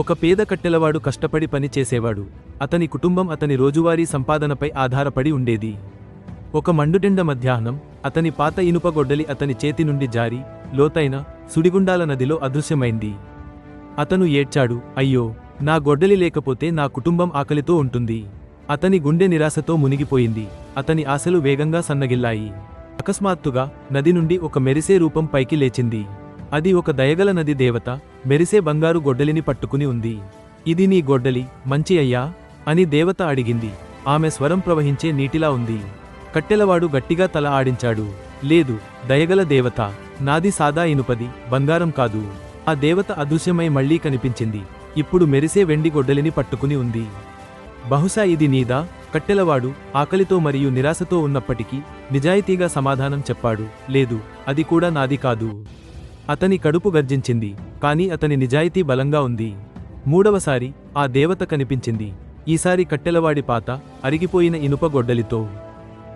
ఒక పేద కట్టెలవాడు కష్టపడి పని చేసేవాడు. అతని కుటుంబం అతని రోజువారీ సంపాదనపై ఆధారపడి ఉండేది. ఒక మండుటెండ మధ్యాహ్నం అతని పాత ఇనుప గొడ్డలి అతని చేతి నుండి జారి లోతైన సుడిగుండాల నదిలో అదృశ్యమైంది. అతను ఏడ్చాడు అయ్యో నా గొడ్డలి లేకపోతే నా కుటుంబం ఆకలితో ఉంటుంది అతని గుండె నిరాశతో మునిగిపోయింది. అతని ఆశలు వేగంగా సన్నగిల్లాయి. అకస్మాత్తుగా నది నుండి ఒక మెరిసే రూపం పైకి లేచింది. అది ఒక దయగల నది దేవత మెరిసే బంగారు గొడ్డలిని పట్టుకుని ఉంది. ఇది నీ గొడ్డలి మంచి అయ్యా అని దేవత అడిగింది. ఆమె స్వరం ప్రవహించే నీటిలా ఉంది. కట్టెలవాడు గట్టిగా తల ఆడించాడు. లేదు దయగల దేవత నాది సాదా ఇనుపది బంగారం కాదు. ఆ దేవత అదృశ్యమై మళ్ళీ కనిపించింది. ఇప్పుడు మెరిసే వెండి గొడ్డలిని పట్టుకుని ఉంది. బహుశా ఇది నీదా? కట్టెలవాడు ఆకలితో మరియు నిరాశతో ఉన్నప్పటికీ నిజాయితీగా సమాధానం చెప్పాడు. లేదు అది కూడా నాది కాదు. అతని కడుపు గర్జించింది కాని అతని నిజాయితీ బలంగా ఉంది. మూడవసారి ఆ దేవత కనిపించింది. ఈసారి కట్టెలవాడి పాత అరిగిపోయిన ఇనుప గొడ్డలితో.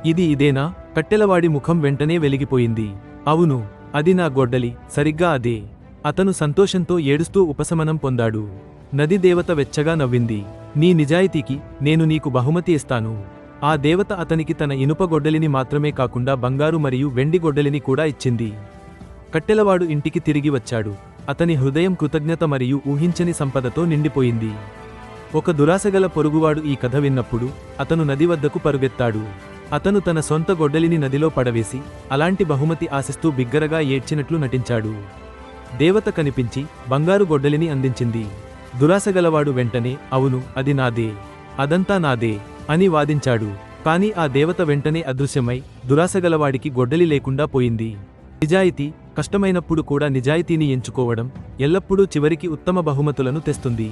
ఇది ఇదేనా? కట్టెలవాడి ముఖం వెంటనే వెలిగిపోయింది. అవును అది నా గొడ్డలి సరిగ్గా అదే. అతను సంతోషంతో ఏడుస్తూ ఉపశమనం పొందాడు. నది దేవత వెచ్చగా నవ్వింది. నీ నిజాయితీకి నేను నీకు బహుమతి ఇస్తాను. ఆ దేవత అతనికి తన ఇనుప గొడ్డలిని మాత్రమే కాకుండా బంగారు మరియు వెండి గొడ్డలిని కూడా ఇచ్చింది. కట్టెలవాడు ఇంటికి తిరిగి వచ్చాడు. అతని హృదయం కృతజ్ఞత మరియు ఊహించని సంపదతో నిండిపోయింది. ఒక దురాశగల పొరుగువాడు ఈ కథ విన్నప్పుడు అతను నది వద్దకు పరుగెత్తాడు. అతను తన సొంత గొడ్డలిని నదిలో పడవేసి అలాంటి బహుమతి ఆశిస్తూ బిగ్గరగా ఏడ్చినట్లు నటించాడు. దేవత కనిపించి బంగారు గొడ్డలిని అందించింది. దురాశగలవాడు వెంటనే అవును అది నాదే అదంతా నాదే అని వాదించాడు. కాని ఆ దేవత వెంటనే అదృశ్యమై దురాశగలవాడికి గొడ్డలి లేకుండా పోయింది. నిజాయితీ కష్టమైనప్పుడు కూడా నిజాయితీని ఎంచుకోవడం ఎల్లప్పుడూ చివరికి ఉత్తమ బహుమతులను తెస్తుంది.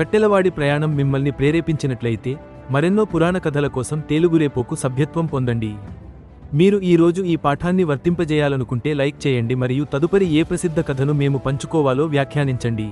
కట్టెలవాడి ప్రయాణం మిమ్మల్ని ప్రేరేపించినట్లయితే మరెన్నో పురాణ కథల కోసం తేలుగురేపోకు సభ్యత్వం పొందండి. మీరు ఈరోజు ఈ పాఠాన్ని వర్తింపజేయాలనుకుంటే లైక్ చేయండి మరియు తదుపరి ఏ ప్రసిద్ధ కథను మేము పంచుకోవాలో వ్యాఖ్యానించండి.